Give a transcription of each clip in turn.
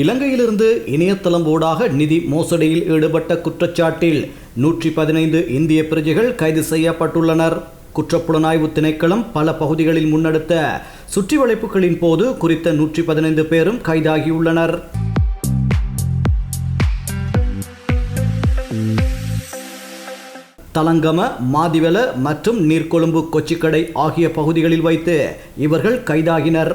இலங்கையிலிருந்து இணையதளம் ஊடாக நிதி மோசடியில் ஈடுபட்ட குற்றச்சாட்டில் நூற்றி பதினைந்து இந்திய பிரஜைகள் கைது செய்யப்பட்டுள்ளனர். குற்றப்புலனாய்வு திணைக்களம் பல பகுதிகளில் முன்னெடுத்த சுற்றி வளைப்புகளின் போது குறித்த நூற்றி பதினைந்து பேரும் கைதாகியுள்ளனர். தலங்கம மாதிவெல மற்றும் நீர்கொழும்பு கொச்சிக்கடை ஆகிய பகுதிகளில் வைத்து இவர்கள் கைதாகினர்.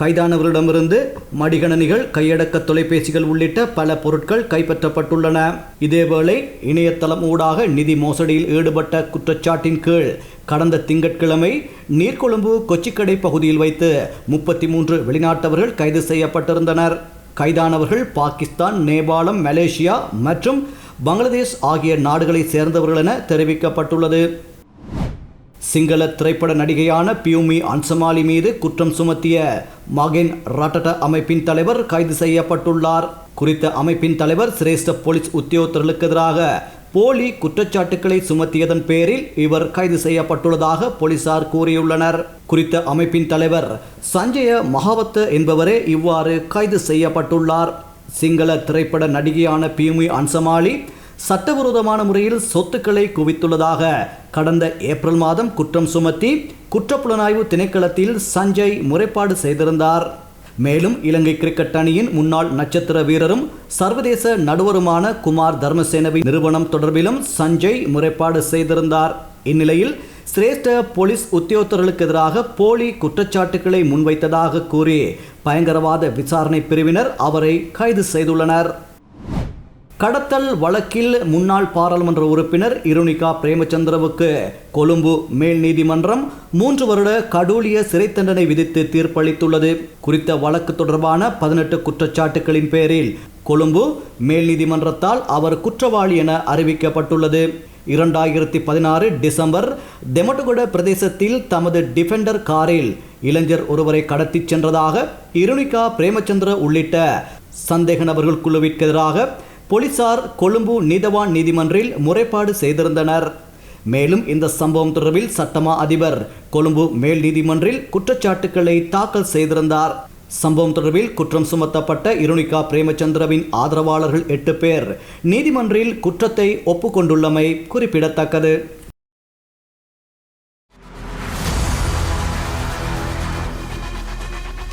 கைதானவரிடமிருந்து மடிகணனிகள் கையடக்க தொலைபேசிகள் உள்ளிட்ட பல பொருட்கள் கைப்பற்றப்பட்டுள்ளன. இதேவேளை இணையதளம் ஊடாக நிதி மோசடியில் ஈடுபட்ட குற்றச்சாட்டின் கீழ் கடந்த திங்கட்கிழமை நீர்கொழும்பு கொச்சிக்கடை பகுதியில் வைத்து முப்பத்தி மூன்று வெளிநாட்டவர்கள் கைது செய்யப்பட்டிருந்தனர். கைதானவர்கள் பாகிஸ்தான் நேபாளம் மலேசியா மற்றும் பங்களாதேஷ் ஆகிய நாடுகளைச் சேர்ந்தவர்கள் என தெரிவிக்கப்பட்டுள்ளது. சிங்கள திரைப்பட நடிகையான பியூமி அன்சமாலி மீது குற்றம் சுமத்திய மகன் ராட்டட அமைப்பின் தலைவர் கைது செய்யப்பட்டுள்ளார். குறித்த அமைப்பின் தலைவர் சிரேஷ்ட போலீஸ் உத்தியோகத்தர்களுக்கு எதிராக போலி குற்றச்சாட்டுக்களை சுமத்தியதன் பேரில் இவர் கைது செய்யப்பட்டுள்ளதாக போலீசார் கூறியுள்ளனர். குறித்த அமைப்பின் தலைவர் சஞ்சய மகாவத்த என்பவரே இவ்வாறு கைது செய்யப்பட்டுள்ளார். சிங்கள திரைப்பட நடிகையான பியூமி அன்சமாலி சட்டவிரோதமான முறையில் சொத்துக்களை குவித்துள்ளதாக கடந்த ஏப்ரல் மாதம் குற்றம் சுமத்தி குற்றப்புலனாய்வு திணைக்களத்தில் சஞ்சய் முறைப்பாடு செய்திருந்தார். மேலும் இலங்கை கிரிக்கெட் அணியின் முன்னாள் நட்சத்திர வீரரும் சர்வதேச நடுவருமான குமார் தர்மசேனவி நிறுவனம் தொடர்பிலும் சஞ்சய் முறைப்பாடு செய்திருந்தார். இந்நிலையில் சிரேஷ்ட போலீஸ் உத்தியோகத்தர்களுக்கு எதிராக போலி குற்றச்சாட்டுக்களை முன்வைத்ததாக கூறி பயங்கரவாத விசாரணை பிரிவினர் அவரை கைது செய்துள்ளனர். கடத்தல் வழக்கில் முன்னாள் பாராளுமன்ற உறுப்பினர் இருணிகா பிரேமச்சந்திரவுக்கு கொழும்பு மேல் நீதிமன்றம் மூன்று வருட கடூலிய சிறை தண்டனை விதித்து தீர்ப்பளித்துள்ளது. குறித்த வழக்கு தொடர்பான பதினெட்டு குற்றச்சாட்டுகளின் பேரில் கொழும்பு மேல் நீதிமன்றத்தால் அவர் குற்றவாளி என அறிவிக்கப்பட்டுள்ளது. இரண்டாயிரத்தி பதினாறு டிசம்பர் தெமட்டுகுட பிரதேசத்தில் தமது டிஃபெண்டர் காரில் இளைஞர் ஒருவரை கடத்திச் சென்றதாக இருணிகா பிரேமச்சந்திர உள்ளிட்ட சந்தேக நபர்கள் குழுவிற்கு எதிராக போலீசார் கொழும்பு நீதவான் நீதிமன்றில் முறைப்பாடு செய்திருந்தனர். மேலும் இந்த சம்பவம் தொடர்பில் சட்டமா அதிபர் கொழும்பு மேல் நீதிமன்றில் குற்றச்சாட்டுக்களை தாக்கல் செய்திருந்தார். சம்பவம் தொடர்பில் குற்றம் சுமத்தப்பட்ட இருணிகா பிரேமச்சந்திரவின் ஆதரவாளர்கள் எட்டு பேர் நீதிமன்றில் குற்றத்தை ஒப்புக்கொண்டுள்ளமை குறிப்பிடத்தக்கது.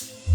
Thanks.